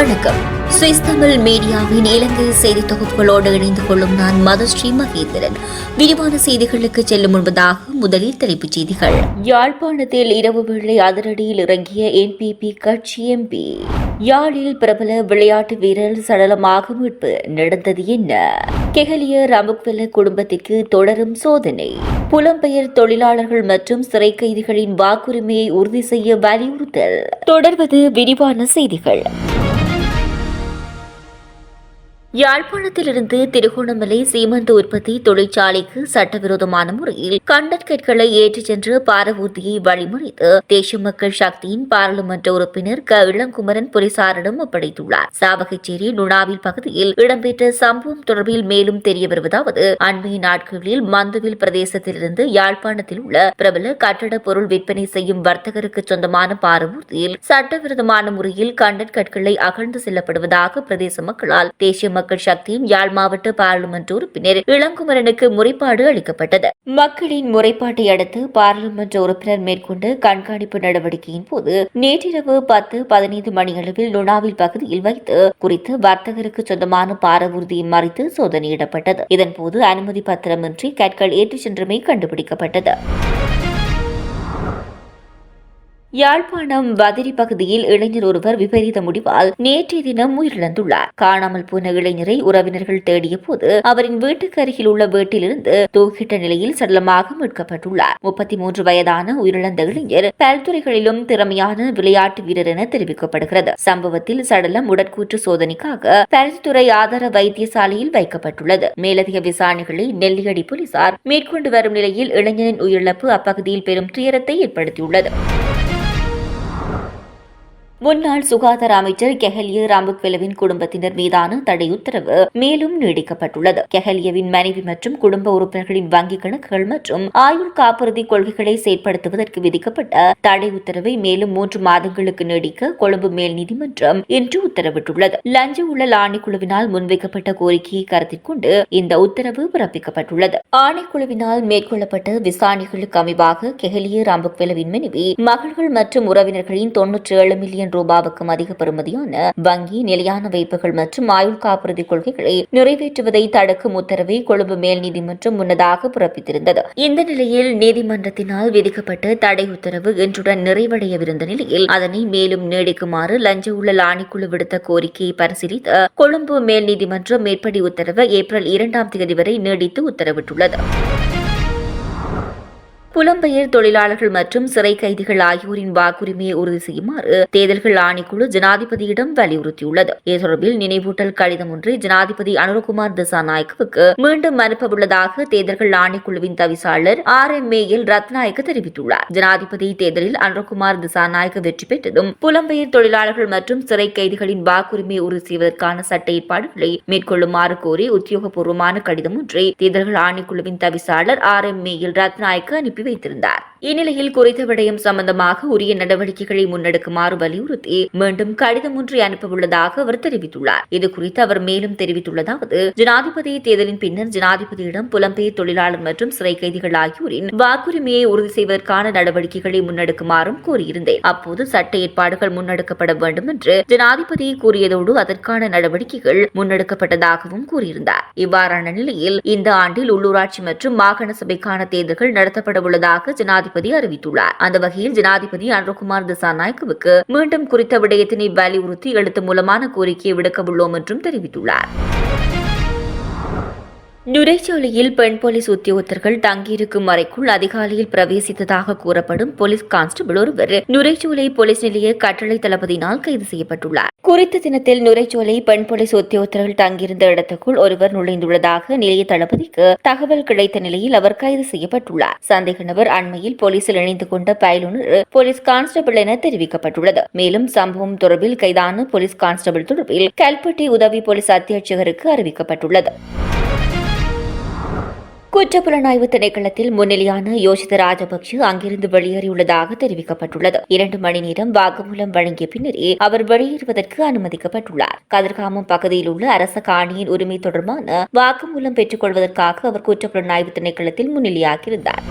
வணக்கம். சுவிஸ் தமிழ் மீடியாவின் இலங்கை செய்தி தொகுப்புகளோடு இணைந்து கொள்ளும் நான் மதுஸ்ரீ மகேந்திரன். விரிவான செய்திகளுக்கு செல்லும் முன்பதாக முதலில் தலைப்புச் செய்திகள். யாழ்ப்பாணத்தில் இரவு வேளை அதிரடியில் இறங்கிய என்பிபி கட்சி எம்பி யாழில் பிரபல விளையாட்டு வீரர் சடலமாக மீட்பு நடந்தது என்ன? கெஹலிய ரமுக்வெல குடும்பத்திற்கு தொடரும் சோதனை. புலம்பெயர் தொழிலாளர்கள் மற்றும் சிறை கைதிகளின் வாக்குரிமையை உறுதி செய்ய வலியுறுத்தல். தொடர்வது விரிவான செய்திகள். யாழ்ப்பாணத்திலிருந்து திருகோணமலை சீமந்த உற்பத்தி தொழிற்சாலைக்கு சட்டவிரோதமான முறையில் கண்டற்கற்களை ஏற்றிச் சென்று பாரவூர்த்தியை வழிமுறைத்து தேசிய மக்கள் சக்தியின் பாராளுமன்ற உறுப்பினர் க இளங்குமரன் போலீசாரிடம் ஒப்படைத்துள்ளார். சாவகச்சேரி நுணாவில் பகுதியில் இடம்பெற்ற சம்பவம் தொடர்பில் மேலும் தெரிய வருவதாவது அண்மைய நாட்களில் மந்துவில் பிரதேசத்திலிருந்து யாழ்ப்பாணத்தில் உள்ள பிரபல கட்டட பொருள் விற்பனை செய்யும் வர்த்தகருக்கு சொந்தமான பாரவூர்த்தியில் சட்டவிரோதமான முறையில் கண்டற்கற்களை அகழ்ந்து செல்லப்படுவதாக பிரதேச மக்களால் தேசிய மக்கள் சக்தியும் யாழ் மாவட்ட பாராளுமன்ற உறுப்பினர் இளங்குமரனுக்கு முறைப்பாடு அளிக்கப்பட்டது. மக்களின் முறைப்பாட்டை அடுத்து பாராளுமன்ற உறுப்பினர் மேற்கொண்ட கண்காணிப்பு நடவடிக்கையின் போது நேற்றிரவு பத்து பதினைந்து மணியளவில் நுணாவில் பகுதியில் வைத்து குறித்து வர்த்தகருக்கு சொந்தமான பாரவூர்தியை மறைத்து சோதனையிடப்பட்டது. இதன்போது அனுமதி பத்திரமின்றி கற்கள் ஏற்றிச் சென்றமை கண்டுபிடிக்கப்பட்டது. யாழ்ப்பாணம் வதிரி பகுதியில் இளைஞர் ஒருவர் விபரீத முடிவால் நேற்றைய தினம் உயிரிழந்துள்ளார். காணாமல் போன இளைஞரை உறவினர்கள் தேடிய போது அவரின் வீட்டுக்கு அருகில் உள்ள வீட்டிலிருந்து தூக்கிட்ட நிலையில் சடலமாக மீட்கப்பட்டுள்ளார். முப்பத்தி மூன்று வயதான உயிரிழந்த இளைஞர் பல்துறைகளிலும் திறமையான விளையாட்டு வீரர் என தெரிவிக்கப்படுகிறது. சம்பவத்தில் சடலம் உடற்கூற்று சோதனைக்காக பல்துறை ஆதார வைத்தியசாலையில் வைக்கப்பட்டுள்ளது. மேலதிக விசாரணைகளை நெல்லியடி போலீசார் மேற்கொண்டு வரும் நிலையில் இளைஞரின் உயிரிழப்பு அப்பகுதியில் பெரும் துயரத்தை ஏற்படுத்தியுள்ளது. முன்னாள் சுகாதார அமைச்சர் கெஹலிய ராம்புக்வெலவின் குடும்பத்தினர் மீதான தடை உத்தரவு மேலும் நீடிக்கப்பட்டுள்ளது. கெஹலியவின் மனைவி மற்றும் குடும்ப உறுப்பினர்களின் வங்கிக் கணக்குகள் மற்றும் ஆயுள் காப்புறுதி கொள்கைகளை செயற்படுத்துவதற்கு விதிக்கப்பட்ட தடை உத்தரவை மேலும் மூன்று மாதங்களுக்கு நீடிக்க கொழும்பு மேல் நீதிமன்றம் இன்று உத்தரவிட்டுள்ளது. லஞ்ச ஊழல் ஆணைக்குழுவினால் முன்வைக்கப்பட்ட கோரிக்கையை கருத்தில் கொண்டு இந்த உத்தரவு பிறப்பிக்கப்பட்டுள்ளது. ஆணைக்குழுவினால் மேற்கொள்ளப்பட்ட விசாரணைகளுக்கு அமைவாக கெஹலிய ராம்புக்வெலவின் மனைவி மகள்கள் மற்றும் உறவினர்களின் தொன்னூற்றி ஏழு மில்லியன் ரூபாவுக்கும் அதிக பெறுமதியான வங்கி நிலையான வைப்புகள் மற்றும் ஆயுள் காப்புறுதி கொள்கைகளை நிறைவேற்றுவதை தடுக்கும் உத்தரவை கொழும்பு மேல் நீதிமன்றம் முன்னதாக பிறப்பித்திருந்தது. இந்த நிலையில் நீதிமன்றத்தினால் விதிக்கப்பட்ட தடை உத்தரவு இன்றுடன் நிறைவடையவிருந்த நிலையில் அதனை மேலும் நீடிக்குமாறு லஞ்ச ஊழல் ஆணைக்குழு விடுத்த கோரிக்கையை பரிசீலித்த கொழும்பு மேல் நீதிமன்றம் மேற்படி உத்தரவு ஏப்ரல் இரண்டாம் தேதி வரை நீடித்து உத்தரவிட்டுள்ளது. புலம்பெயர் தொழிலாளர்கள் மற்றும் சிறை கைதிகள் ஆகியோரின் வாக்குரிமையை உறுதி செய்யுமாறு தேர்தல்கள் ஆணைக்குழு ஜனாதிபதியிடம் வலியுறுத்தியுள்ளது. இது தொடர்பில் நினைவூட்டல் கடிதம் ஒன்றை ஜனாதிபதி அனுரகுமார் திசாநாயக்கவுக்கு மீண்டும் அனுப்பவுள்ளதாக தேர்தல்கள் ஆணைக்குழுவின் தவிசாளர் R M A L Ratnayake தெரிவித்துள்ளார். ஜனாதிபதி தேர்தலில் அனுரகுமார் திசாநாயக்க வெற்றி பெற்றதும் புலம்பெயர் தொழிலாளர்கள் மற்றும் சிறை கைதிகளின் வாக்குரிமையை உறுதி செய்வதற்கான சட்ட ஏற்பாடுகளை மேற்கொள்ளுமாறு கோரி உத்தியோகபூர்வமான கடிதம் ஒன்றை தேர்தல்கள் ஆணைக்குழுவின் தவிசாளர் R M A L Ratnayake அனுப்பி அனுப்பி வைத்திருந்தார் இந்நிலையில் குறித்த விடயம் சம்பந்தமாக உரிய நடவடிக்கைகளை முன்னெடுக்குமாறு வலியுறுத்தி மீண்டும் கடிதம் ஒன்றை அனுப்பவுள்ளதாக அவர் தெரிவித்துள்ளார். இதுகுறித்து அவர் மேலும் தெரிவித்துள்ளதாவது ஜனாதிபதி தேர்தலின் பின்னர் ஜனாதிபதியிடம் புலம்பெயர் தொழிலாளர் மற்றும் சிறை கைதிகள் ஆகியோரின் வாக்குரிமையை உறுதி செய்வதற்கான நடவடிக்கைகளை முன்னெடுக்குமாறும் கூறியிருந்தேன். அப்போது சட்ட ஏற்பாடுகள் முன்னெடுக்கப்பட வேண்டும் என்று ஜனாதிபதி கூறியதோடு அதற்கான நடவடிக்கைகள் முன்னெடுக்கப்பட்டதாகவும் கூறியிருந்தார். இவ்வாறான நிலையில் இந்த ஆண்டில் உள்ளூராட்சி மற்றும் மாகாண சபைக்கான தேர்தல்கள் நடத்தப்பட உள்ளதாக ஜனாதிபதி ஜனாதிபதி அறிவித்துள்ளார். அந்த வகையில் ஜனாதிபதி அனுகுமார் திசாநாயக்கவுக்கு மீண்டும் குறித்த விடயத்தினை வலியுறுத்தி எழுத்து மூலமான கோரிக்கையை விடுக்க உள்ளோம் என்றும் தெரிவித்துள்ளார். நுரைச்சோலையில் பெண் போலீஸ் உத்தியோகத்தர்கள் தங்கியிருக்கும் அறைக்குள் அதிகாலையில் பிரவேசித்ததாக கூறப்படும் போலீஸ் கான்ஸ்டபிள் ஒருவர் நுரைச்சோலை போலீஸ் நிலைய கட்டளை தளபதியினால் கைது செய்யப்பட்டுள்ளார். குறித்த தினத்தில் நுரைச்சோலை பெண் போலீஸ் உத்தியோகத்தர்கள் தங்கியிருந்த இடத்துக்குள் ஒருவர் நுழைந்துள்ளதாக நிலைய தளபதிக்கு தகவல் கிடைத்த நிலையில் அவர் கைது செய்யப்பட்டுள்ளார். சந்தேக நபர் அண்மையில் போலீசில் இணைந்து கொண்ட பயிலுனர் போலீஸ் கான்ஸ்டபிள் என தெரிவிக்கப்பட்டுள்ளது. மேலும் சம்பவம் தொடர்பில் கைதான போலீஸ் கான்ஸ்டபிள் தொடர்பில் கல்பட்டி உதவி போலீஸ் அத்தியட்சகருக்கு அறிவிக்கப்பட்டுள்ளது. குற்றப்புலனாய்வு திணைக்களத்தில் முன்னிலையான யோசித ராஜபக்ஷ அங்கிருந்து வெளியேறியுள்ளதாக தெரிவிக்கப்பட்டுள்ளது. இரண்டு மணி நேரம் வாக்குமூலம் வழங்கிய பின்னரே அவர் வெளியேறுவதற்கு அனுமதிக்கப்பட்டுள்ளார். கதிர்காமம் பகுதியில் உள்ள அரச காணியின் உரிமை தொடர்பான வாக்குமூலம் பெற்றுக் கொள்வதற்காக அவர் குற்றப்புலனாய்வு திணைக்களத்தில் முன்னிலையாகியிருந்தார்.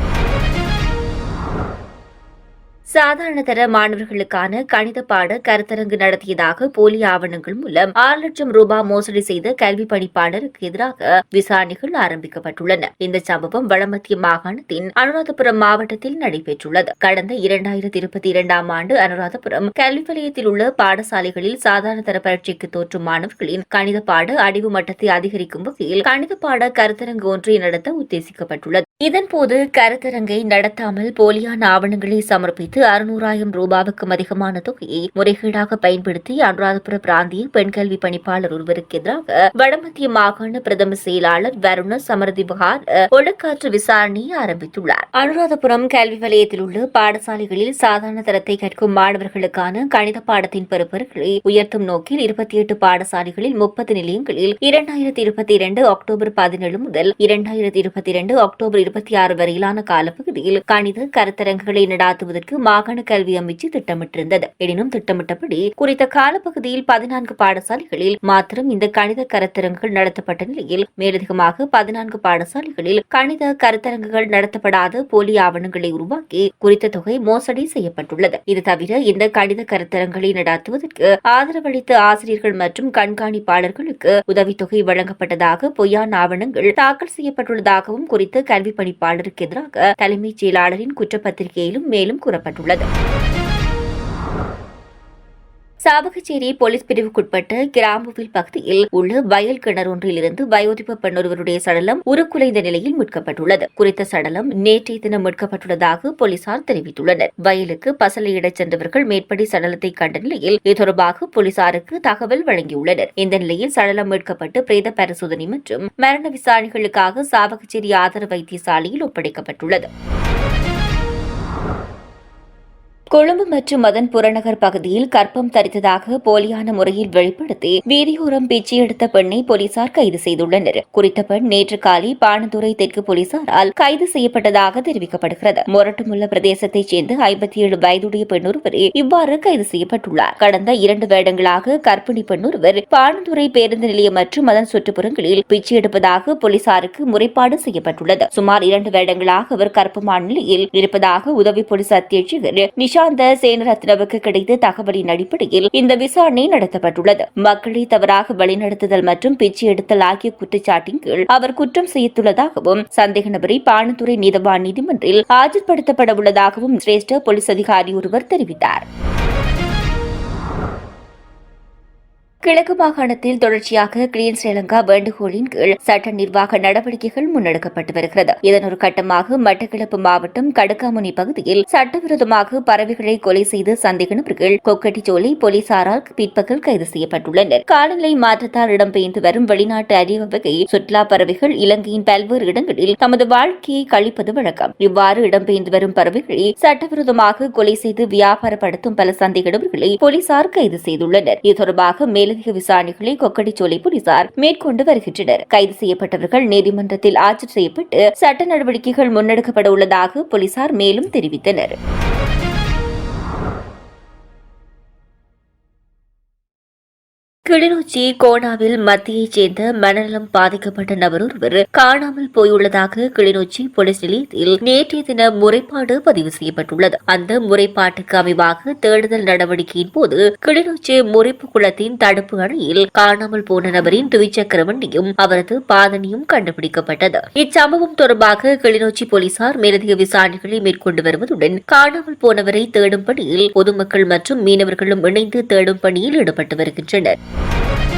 சாதாரணதர மாணவர்களுக்கான கணித பாட கருத்தரங்கு நடத்தியதாக போலி ஆவணங்கள் மூலம் ஆறு லட்சம் ரூபாய் மோசடி செய்த கல்வி பணிப்பாளருக்கு எதிராக விசாரணைகள் ஆரம்பிக்கப்பட்டுள்ளன. இந்த சம்பவம் வடமத்திய மாகாணத்தின் அனுராதபுரம் மாவட்டத்தில் நடைபெற்றுள்ளது. கடந்த இரண்டாயிரத்தி இருபத்தி இரண்டாம் ஆண்டு அனுராதபுரம் கல்வி வலயத்தில் உள்ள பாடசாலைகளில் சாதாரணதர பரீட்சைக்கு தோற்றும் மாணவர்களின் கணித பாட அடிவு மட்டத்தை அதிகரிக்கும் வகையில் கணித பாட கருத்தரங்கு ஒன்றை நடத்த உத்தேசிக்கப்பட்டுள்ளது. இதன்போது கருத்தரங்கை நடத்தாமல் போலியான ஆவணங்களை சமர்ப்பித்து அறுநூறாயிரம் ரூபாவுக்கும் அதிகமான தொகையை முறைகேடாக பயன்படுத்தி அனுராதபுர பிராந்திய பெண் கல்வி பணிப்பாளர் ஒருவருக்கு எதிராக வடமத்திய மாகாண பிரதம செயலாளர் வருண சமரதி புகார் ஒழுக்காற்று விசாரணையை ஆரம்பித்துள்ளார். அனுராதபுரம் கல்வி வலயத்தில் உள்ள பாடசாலைகளில் சாதாரண தரத்தை கற்கும் மாணவர்களுக்கான கணித பாடத்தின் பெறுபர்களை உயர்த்தும் நோக்கில் இருபத்தி எட்டு பாடசாலைகளில் முப்பது நிலையங்களில் இரண்டாயிரத்தி இருபத்தி இரண்டு அக்டோபர் பதினேழு முதல் இரண்டாயிரத்தி இருபத்தி இரண்டு அக்டோபர் இருபத்தி ஆறு வரையிலான காலப்பகுதியில் கணித கருத்தரங்குகளை நடாத்துவதற்கு மாகாண கல்வி அமைச்சு திட்டமிட்டிருந்தது. எனினும் திட்டமிட்டபடி குறித்த காலப்பகுதியில் பதினான்கு பாடசாலைகளில் மாத்திரம் இந்த கணித கருத்தரங்குகள் நடத்தப்பட்ட நிலையில் மேலதிகமாக பதினான்கு பாடசாலைகளில் கணித கருத்தரங்குகள் நடத்தப்படாத போலி ஆவணங்களை உருவாக்கி குறித்த தொகை மோசடி செய்யப்பட்டுள்ளது. இது தவிர இந்த கணித கருத்தரங்களை நடாத்துவதற்கு ஆதரவளித்த ஆசிரியர்கள் மற்றும் கண்காணிப்பாளர்களுக்கு உதவித்தொகை வழங்கப்பட்டதாக பொய்யான ஆவணங்கள் தாக்கல் செய்யப்பட்டுள்ளதாகவும் குறித்த கல்வி பணிப்பாளருக்கு எதிராக தலைமைச் செயலாளரின் குற்றப்பத்திரிகையிலும் மேலும் கூறப்பட்டுள்ளது. சாவகச்சேரி போலீஸ் பிரிவுக்குட்பட்ட கிராம்புவில் பகுதியில் உள்ள வயல் கிணறு ஒன்றிலிருந்து வயோதிப பெண்ணொருவருடைய சடலம் உருக்குலைந்த நிலையில் மீட்கப்பட்டுள்ளது. குறித்த சடலம் நேற்றைய தினம் மீட்கப்பட்டுள்ளதாக போலீசார் தெரிவித்துள்ளனர். வயலுக்கு பசலையிடச் சென்றவர்கள் மேற்படி சடலத்தை கண்ட நிலையில் இது தொடர்பாக போலீசாருக்கு தகவல் வழங்கியுள்ளனர். இந்த நிலையில் சடலம் மீட்கப்பட்டு பிரேத பரிசோதனை மற்றும் மரண விசாரணைகளுக்காக சாவகச்சேரி ஆதரவு வைத்தியசாலையில் ஒப்படைக்கப்பட்டுள்ளது. கொழும்பு மற்றும் மதன் புறநகர் பகுதியில் கற்பம் தரித்ததாக போலியான முறையில் வெளிப்படுத்தி வீதியோரம் பிச்சை எடுத்த பெண்ணை போலீசார் கைது செய்துள்ளனர். குறித்த பெண் நேற்று காலை பானதுரை தெற்கு போலீசாரால் கைது செய்யப்பட்டதாக தெரிவிக்கப்படுகிறது. மொரட்டுமுள்ள பிரதேசத்தைச் சேர்ந்த ஐம்பத்தி ஏழு வயதுடைய பெண்ணொருவர் இவ்வாறு கைது செய்யப்பட்டுள்ளார். கடந்த இரண்டு வருடங்களாக கர்ப்பிணி பெண்ணொருவர் பானதுரை பேருந்து நிலையம் மற்றும் அதன் சுற்றுப்புறங்களில் பிச்சை எடுப்பதாக போலீசாருக்கு முறைப்பாடு செய்யப்பட்டுள்ளது. சுமார் இரண்டு வருடங்களாக அவர் கற்பமான நிலையில் இருப்பதாக உதவி போலீஸ் அத்தியட்சகர் நிஷா நிஷாந்த சேனரத்னவுக்கு கிடைத்த தகவலின் அடிப்படையில் இந்த விசாரணை நடத்தப்பட்டுள்ளது. மக்களை தவறாக வழிநடத்துதல் மற்றும் பிச்சை எடுத்தல் ஆகிய குற்றச்சாட்டின் கீழ் அவர் குற்றம் செய்துள்ளதாகவும் சந்தேக நபரை பானத்துறை நீதவான் நீதிமன்றில் ஆஜர்படுத்தப்பட உள்ளதாகவும் சிரேஷ்ட போலீஸ் அதிகாரி ஒருவர் தெரிவித்தார். கிழக்கு மாகாணத்தில் தொடர்ச்சியாக கிளீன் ஸ்ரீலங்கா வேண்டுகோளின் கீழ் சட்ட நிர்வாக நடவடிக்கைகள் முன்னெடுக்கப்பட்டு வருகிறது. இதன் ஒரு கட்டமாக மட்டக்களப்பு மாவட்டம் கடுக்காமுனி பகுதியில் சட்டவிரோதமாக பறவைகளை கொலை செய்து சந்தேக நபர்கள் கொக்கட்டிச்சோலை போலீசாரால் பிற்பகல் கைது செய்யப்பட்டுள்ளனர். காலநிலை மாற்றத்தால் இடம்பெயர்ந்து வரும் வெளிநாட்டு அரிய வகை சுற்றுலா பறவைகள் இலங்கையின் பல்வேறு இடங்களில் தமது வாழ்க்கையை கழிப்பது வழக்கம். இவ்வாறு இடம்பெயர்ந்து வரும் பறவைகளை சட்டவிரோதமாக கொலை செய்து வியாபாரப்படுத்தும் பல சந்தேக நபர்களை போலீசார் கைது செய்துள்ளனர். இது தொடர்பாக மேல் மேலதிக விசாரணைகளை கொக்கடிச்சோலை போலீசார் மேற்கொண்டு வருகின்றனர். கைது செய்யப்பட்டவர்கள் நீதிமன்றத்தில் ஆஜர் செய்யப்பட்டு சட்ட நடவடிக்கைகள் முன்னெடுக்கப்பட உள்ளதாக போலீசார் மேலும் தெரிவித்தனர். கிளிநொச்சி கோணாவில் மத்தியைச் சேர்ந்த மனநலம் பாதிக்கப்பட்ட நபர் ஒருவர் காணாமல் போயுள்ளதாக கிளிநொச்சி போலீஸ் நிலையத்தில் நேற்றைய தினம் முறைப்பாடு பதிவு செய்யப்பட்டுள்ளது. அந்த முறைப்பாட்டுக்கு அமைவாக தேடுதல் நடவடிக்கையின் போது கிளிநொச்சி முறைப்பு குளத்தின் தடுப்பு அணையில் காணாமல் போன நபரின் துவிச்சக்கர வண்டியும் அவரது பாதனியும் கண்டுபிடிக்கப்பட்டது. இச்சம்பவம் தொடர்பாக கிளிநொச்சி போலீசார் மேலதிக விசாரணைகளை மேற்கொண்டு வருவதுடன் காணாமல் போனவரை தேடும் பணியில் பொதுமக்கள் மற்றும் மீனவர்களும் இணைந்து தேடும் பணியில் ஈடுபட்டு வருகின்றனர். Yeah.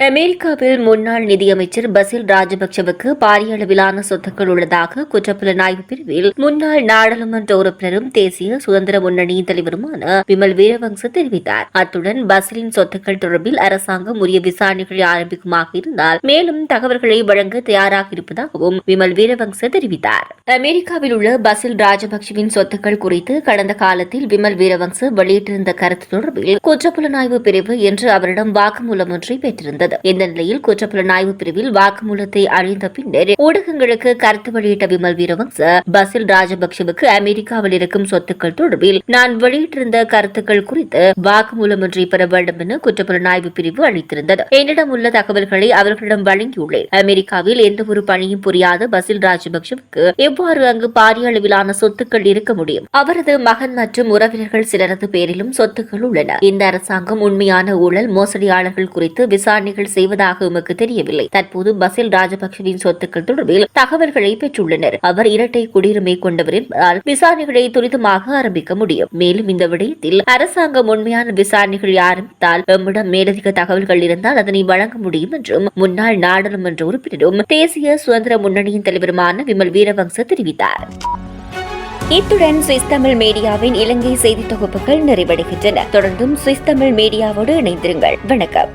அமெரிக்காவில் முன்னாள் நிதியமைச்சர் பசில் ராஜபக்சவுக்கு பாரிய அளவிலான சொத்துக்கள் உள்ளதாக குற்றப்புலனாய்வு பிரிவில் முன்னாள் நாடாளுமன்ற உறுப்பினரும் தேசிய சுதந்திர முன்னணியின் தலைவருமான விமல் வீரவங்ச தெரிவித்தார். அத்துடன் பசிலின் சொத்துக்கள் தொடர்பில் அரசாங்கம் உரிய விசாரணைகளை ஆரம்பிக்குமாக இருந்தால் மேலும் தகவல்களை வழங்க தயாராக இருப்பதாகவும் விமல் வீரவங்ச தெரிவித்தார். அமெரிக்காவில் உள்ள பசில் ராஜபக்சவின் சொத்துக்கள் குறித்து கடந்த காலத்தில் விமல் வீரவங்ச வெளியிட்டிருந்த கருத்து தொடர்பில் குற்றப்புலனாய்வு பிரிவு என்று அவரிடம் வாக்குமூலம் ஒன்றை பெற்றிருந்தது. இருந்தது இந்த நிலையில் குற்றப்புலனாய்வு பிரிவில் வாக்குமூலத்தை அழிந்த பின்னர் ஊடகங்களுக்கு கருத்து வெளியிட்ட விமல் வீரவங்ச பசில் ராஜபக்சவுக்கு அமெரிக்காவில் இருக்கும் சொத்துக்கள் தொடர்பில் நான் வெளியிட்டிருந்த கருத்துக்கள் குறித்து வாக்குமூலம் ஒன்றை பெற வேண்டும் என குற்றப்புலனாய்வு பிரிவு அளித்திருந்தது. என்னிடம் உள்ள தகவல்களை அவர்களிடம் வழங்கியுள்ளேன். அமெரிக்காவில் எந்த ஒரு பணியும் புரியாத பசில் ராஜபக்சவுக்கு எவ்வாறு அங்கு பாரிய அளவிலான சொத்துக்கள் இருக்க முடியும்? அவரது மகன் மற்றும் உறவினர்கள் சிலரது பேரிலும் சொத்துக்கள் உள்ளன. இந்த அரசாங்கம் உண்மையான ஊழல் மோசடியாளர்கள் குறித்து விசாரணை விசாரணைகள் செய்வதாக உமக்கு தெரியவில்லை. தற்போது பசில் ராஜபக்சவின் சொத்துக்கள் தொடர்பில் தகவல்களை பெற்றுள்ளனர். அவர் இரட்டை குடியுரிமை கொண்டவர் என்பதால் விசாரணைகளை துரிதமாக ஆரம்பிக்க முடியும். மேலும் இந்த விடயத்தில் அரசாங்கம் உண்மையான விசாரணைகளை ஆரம்பித்தால் எம்மிடம் மேலதிக தகவல்கள் இருந்தால் அதனை வழங்க முடியும் என்றும் முன்னாள் நாடாளுமன்ற உறுப்பினரும் தேசிய சுதந்திர முன்னணியின் தலைவருமான விமல் வீரவங்ச தெரிவித்தார். இத்துடன் சுவிஸ் தமிழ் மீடியாவின் இலங்கை செய்தி தொகுப்புகள் நிறைவடைகின்றன. தொடர்ந்தும் சுவிஸ் தமிழ் மீடியாவோடு இணைந்திருங்கள். வணக்கம்.